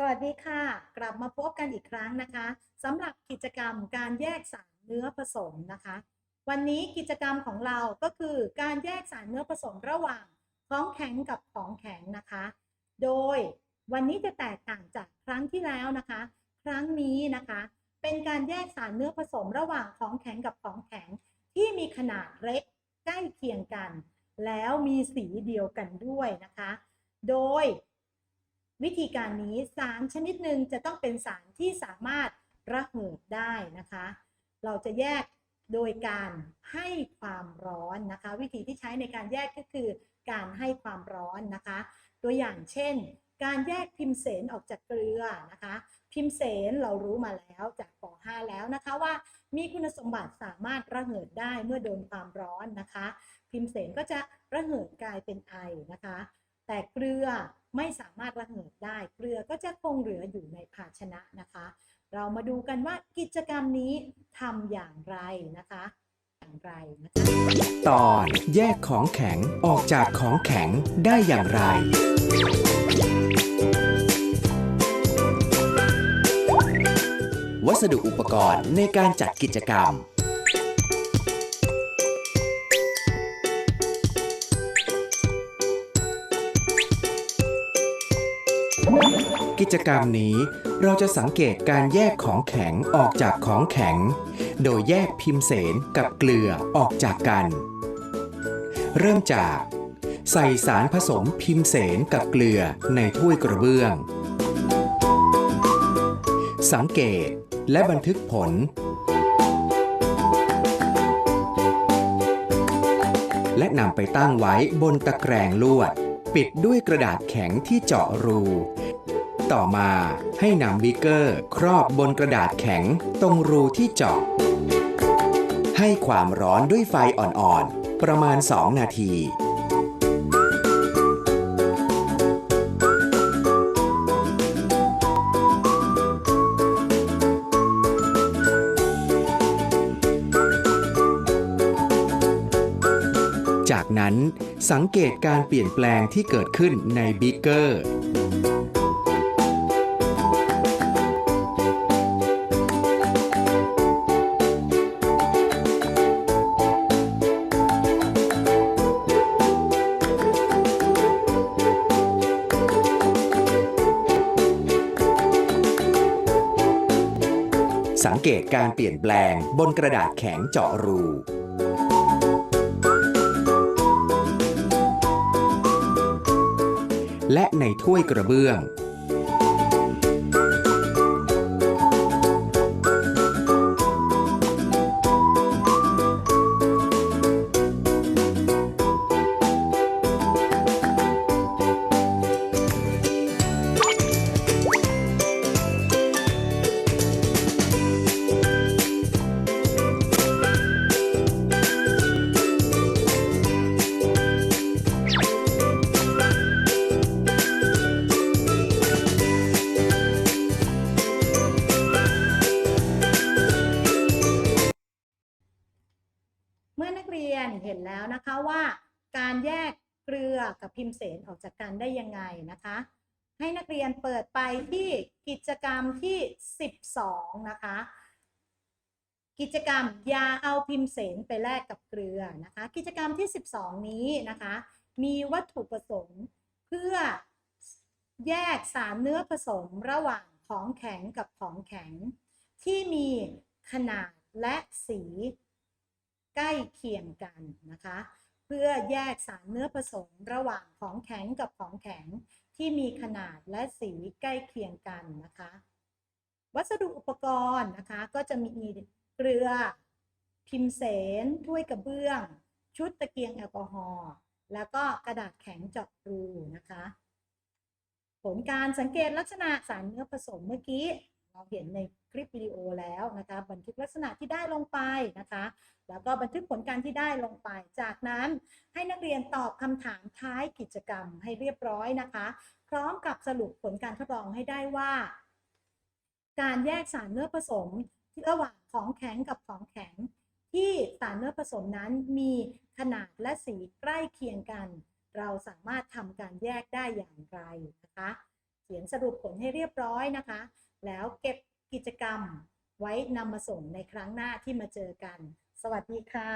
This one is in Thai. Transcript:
สวัสดีค่ะ กลับมาพบกันอีกครั้งนะคะสำหรับกิจกรรมการแยกสารเนื้อผสมนะคะ วันนี้กิจกรรมของเราก็คือการแยกสารเนื้อผสมระหว่างของแข็งกับของแข็งนะคะ โดยวันนี้จะแตกต่างจากครั้งที่แล้วนะคะ ครั้งนี้นะคะ เป็นการแยกสารเนื้อผสมระหว่างของแข็งกับของแข็งที่มีขนาดเล็กใกล้เคียงกัน แล้วมีสีเดียวกันด้วยนะคะ โดย วิธีการนี้สารชนิดหนึ่งจะต้องเป็นสารที่สามารถระเหิดได้นะคะ เราจะแยกโดยการให้ความร้อนนะคะ วิธีที่ใช้ในการแยกก็คือการให้ความร้อนนะคะ ตัวอย่างเช่น การแยกพิมเสนออกจากเกลือนะคะ พิมเสนเรารู้มาแล้วจากป .5 แล้วนะคะว่ามีคุณสมบัติสามารถระเหิดได้เมื่อโดนความร้อนนะคะ พิมเสนก็จะระเหิดกลายเป็นไอนะคะ แต่เกลือไม่สามารถระเหิดได้ เกลือก็จะคงเหลืออยู่ในภาชนะนะคะ เรามาดูกันว่ากิจกรรมนี้ทำอย่างไรนะคะอย่างไรนะคะตอนแยกของแข็งออกจากของแข็งได้อย่างไรวัสดุอุปกรณ์ในการจัดกิจกรรม กิจกรรมนี้เราจะสังเกตการแยกของแข็งออกจากของแข็ง โดยแยกพิมเสนกับเกลือออกจากกัน เริ่มจาก ใส่สารผสมพิมเสนกับเกลือในถ้วยกระเบื้อง สังเกตและบันทึกผล และนำไปตั้งไว้บนตะแกรงลวด ปิดด้วยกระดาษแข็งที่เจาะรู ต่อมาให้นำบิกเกอร์ครอบบนกระดาษแข็งตรงรูที่เจาะ ให้ความร้อนด้วยไฟอ่อนๆ ประมาณ 2 นาที จากนั้นสังเกตการเปลี่ยนแปลงที่เกิดขึ้นในบิกเกอร์ สังเกตการเปลี่ยนแปลงบนกระดาษแข็งเจาะรู และในถ้วยกระเบื้อง เรียนเห็นแล้วนะคะว่าการแยกเกลือกับพิมเสนออกจากกันได้ยังไงนะคะ ให้นักเรียนเปิดไปที่กิจกรรมที่ 12 นะคะ กิจกรรมยาเอาพิมเสนไปแลกกับเกลือนะคะ กิจกรรมที่ 12 นี้นะคะ มีวัตถุประสงค์เพื่อแยกสารเนื้อผสมระหว่างของแข็งกับของแข็ง ที่มีขนาดและสี ใกล้เคียงกันนะคะ เพื่อแยกสารเนื้อผสมระหว่างของแข็งกับของแข็งที่มีขนาดและสีใกล้เคียงกันนะคะ วัสดุอุปกรณ์นะคะก็จะมีเกลือ พิมเสนถ้วยกระเบื้อง ชุดตะเกียงแอลกอฮอล์แล้วก็กระดาษแข็งเจาะรูนะคะ ผลการสังเกตลักษณะสารเนื้อผสมเมื่อกี้ เราเห็นในคลิปวิดีโอแล้วนะคะบันทึกลักษณะที่ได้ลงไปนะคะ แล้วก็บันทึกผลการที่ได้ลงไป จากนั้นให้นักเรียนตอบคำถามท้ายกิจกรรมให้เรียบร้อยนะคะ พร้อมกับสรุปผลการทดลองให้ได้ว่า การแยกสารเนื้อผสมที่ระหว่างของแข็งกับของแข็ง ที่สารเนื้อผสมนั้นมีขนาดและสีใกล้เคียงกัน เราสามารถทำการแยกได้อย่างไรนะคะ เขียนสรุปผลให้เรียบร้อยนะคะ แล้วเก็บกิจกรรมไว้นำมาส่งในครั้งหน้าที่มาเจอกัน สวัสดีค่ะ